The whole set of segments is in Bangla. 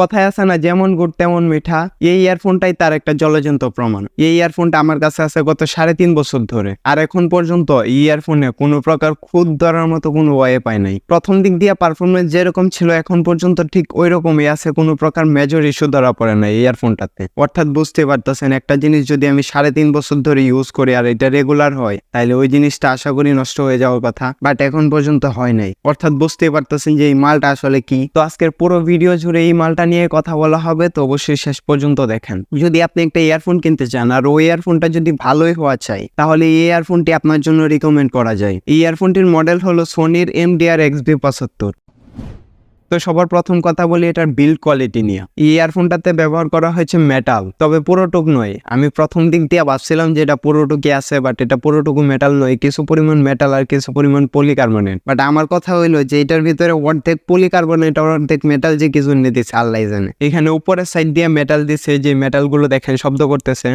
কথায় আছে না, যেমন গুড় তেমন মিঠা। এই ইয়ারফোনটাই তার একটা জলজন্ত প্রমাণ। এই ইয়ারফোনটা আমার কাছে আছে গত সাড়ে তিন বছর ধরে। আর এখন পর্যন্ত এই ইয়ারফোনে কোনো প্রকার খুদ ধরার মতো কোনো ওয়ে পায় নাই। প্রথম দিক দিয়ে পারফরমেন্স যেরকম ছিল, এখন পর্যন্ত ঠিক ওই রকমই আছে, কোনো প্রকার মেজর ইস্যু ধরা পড়ে না এই ইয়ারফোনটাতে অর্থাৎ বুঝতে পারতেছেন, একটা জিনিস যদি আমি সাড়ে তিন বছর ধরে ইউজ করি আর এটা রেগুলার হয় তাহলে ওই জিনিসটা আশা করি নষ্ট হয়ে যাওয়ার কথা বাট এখন পর্যন্ত হয় নাই। অর্থাৎ বুঝতে পারতেছেন যে এই মালটা আসলে কি। তো আজকের পুরো ভিডিও জুড়ে এই মালটা নিয়ে কথা বলা হবে, তো অবশ্যই শেষ পর্যন্ত দেখেন। যদি আপনি একটা ইয়ারফোন কিনতে চান, আর ওই ইয়ারফোনটা যদি ভালোই হওয়া চাই, তাহলে এই ইয়ারফোনটি আপনার জন্য রিকমেন্ড করা যায়। এই ইয়ারফোনটির মডেল হলো সোনির এম ডিআর এক্স বি পঁচাত্তর। তো সবার প্রথম কথা বলি এটার বিল্ড কোয়ালিটি নিয়ে। এই ইয়ারফোনটাতে ব্যবহার করা হয়েছে মেটাল তবে পুরোটুক নয়। আমি প্রথম দিক দিয়ে ভাবছিলাম যে এটা পুরোটুকি আছে বাট এটা পুরোটুকু মেটাল নয়, কিছু পরিমাণ মেটাল আর কিছু পরিমাণ পলিকার্বনেট বাট আমার কথা হইল যে এটার ভিতরে অর্ধেক পলিকার্বনেট অর্ধেক মেটাল যে কিছু দিচ্ছে আল্লাহ জানে। এখানে উপরের সাইড দিয়ে মেটাল দিছে, যে মেটালগুলো দেখেন, শব্দ করতেছে।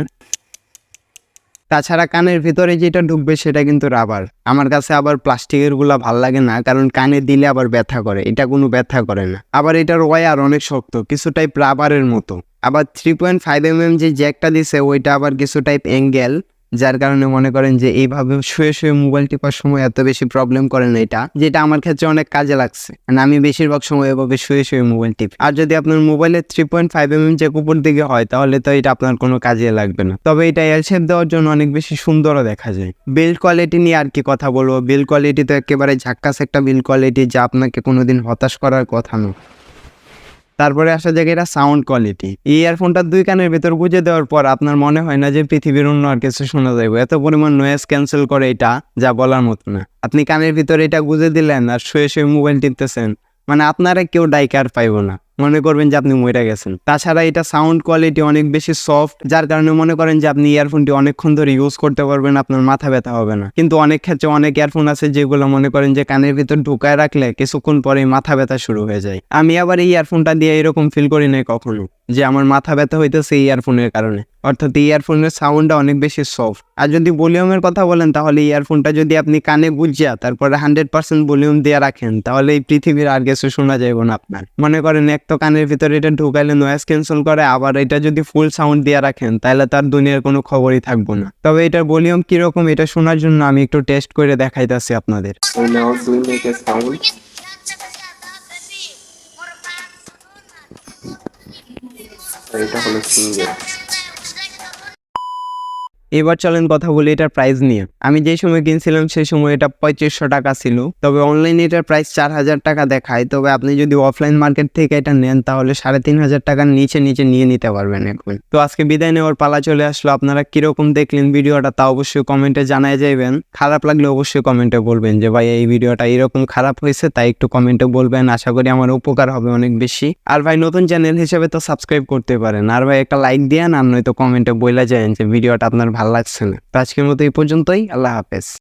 তাছাড়া কানের ভিতরে যেটা ঢুকবে সেটা কিন্তু রাবার আমার কাছে আবার প্লাস্টিকেরগুলা ভালো লাগে না, কারণ কানে দিলে আবার ব্যথা করে, এটা কোনো ব্যথা করে না। আবার এটার ওয়ার অনেক শক্ত, কিছু টাইপ রাবারের মতো। আবার three point five M M যে জ্যাকটা দিছে, ওইটা আবার কিছু টাইপ অ্যাঙ্গেল যার কারণে মনে করেন যে এইভাবে শুয়ে শুয়ে মোবাইল টিপার সময় এত বেশি প্রবলেম করে না এটা, যেটা আমার ক্ষেত্রে অনেক কাজে লাগছে। মানে আমি বেশিরভাগ সময় এভাবে শুয়ে শুয়ে মোবাইল টিপ। আর যদি আপনার মোবাইলের three point five M M যে উপর দিকে হয়, তাহলে তো এটা আপনার কোনো কাজে লাগবে না। তবে এটা এল শেপ দেওয়ার জন্য অনেক বেশি সুন্দরও দেখা যায়। বিল্ড কোয়ালিটি নিয়ে আর কি কথা বলব? বিল্ড কোয়ালিটি তো একেবারে ঝাক্কাস একটা বিল্ড কোয়ালিটি যা আপনাকে কোনোদিন হতাশ করার কথা নয় তারপরে আসা যাক এটা সাউন্ড কোয়ালিটি এই ইয়ারফোনটা দুই কানের ভেতর গুঁজে দেওয়ার পর আপনার মনে হয় না যে পৃথিবীর অন্য আর কিছু শোনা যাবে এত পরিমাণ নয়েস ক্যান্সেল করে এটা, যা বলার মতো না। আপনি কানের ভিতরে এটা গুঁজে দিলেন আর শুয়ে শুয়ে মোবাইল টিপতেছেন। মানে আপনারা কেউ ডাইকার পাইব না। মনে করবেন যে আপনি মরে গেছেন। তাছাড়া এটা সাউন্ড কোয়ালিটি অনেক বেশি সফট যার কারণে মনে করেন যে আপনি ইয়ারফোনটি অনেকক্ষণ ধরে ইউজ করতে পারবেন, আপনার মাথা ব্যথা হবে না। কিন্তু অনেক ক্ষেত্রে অনেক ইয়ারফোন আছে যেগুলো মনে করেন যে কানের ভিতর ঢুকায় রাখলে কিছুক্ষণ পরে মাথা ব্যথা শুরু হয়ে যায়। আমি আবার এই ইয়ারফোনটা দিয়ে এরকম ফিল করি নাই কখনো, যে আমার মাথা ব্যথা হইতেছে এই ইয়ারফোনের কারণে। অর্থাৎ ইয়ারফোনের সাউন্ডটা অনেক বেশি সফট আর যদি ভলিউমের কথা বলেন, তাহলে ইয়ারফোনটা যদি আপনি কানে গুজিয়া, তারপরে হান্ড্রেড পার্সেন্ট ভলিউম দিয়ে রাখেন, তাহলে এই পৃথিবীর আর কিছু শোনা যাবে না আপনার। মনে করেন, এক তো কানের ভিতরে এটা ঢুকাইলে নয়েজ ক্যান্সেল করে, আবার এটা যদি ফুল সাউন্ড দিয়ে রাখেন, তাহলে তার দুনিয়ার কোনো খবরই থাকব না। তবে এটার ভলিউম কীরকম, এটা শোনার জন্য আমি একটু টেস্ট করে দেখাইতেছি আপনাদের। এটা হলো সিঙ্গেল এবার চলেন কথা বলি এটার প্রাইস নিয়ে। আমি যেই সময় কিনছিলাম সেই সময় এটা পঁয়ত্রিশশো টাকা ছিল। তবে অনলাইনে এটার প্রাইস চার হাজার টাকা দেখায়। তবে আপনি যদি অফলাইন মার্কেট থেকে এটা নেন, তাহলে সাড়ে তিন হাজার টাকার নিচে নিচে নিয়ে নিতে পারবেন এখন। তো আজকে বিদায় নেওয়ার পালা চলে আসলো। আপনারা কীরকম দেখলেন ভিডিওটা তা অবশ্যই কমেন্টে জানাই যাবেন। খারাপ লাগলে অবশ্যই কমেন্টে বলবেন যে, ভাই, এই ভিডিওটা এরকম খারাপ হয়েছে, তাই একটু কমেন্টে বলবেন। আশা করি আমার উপকার হবে অনেক বেশি। আর ভাই, নতুন চ্যানেল হিসেবে তো সাবস্ক্রাইব করতে পারেন। আর ভাই, একটা লাইক দিয়ে আর নয়তো কমেন্টে বলে যায় যে, ভিডিওটা আপনার ভালো লাগছে না। তো আজকের মতো এই পর্যন্তই। আল্লাহ হাফেজ।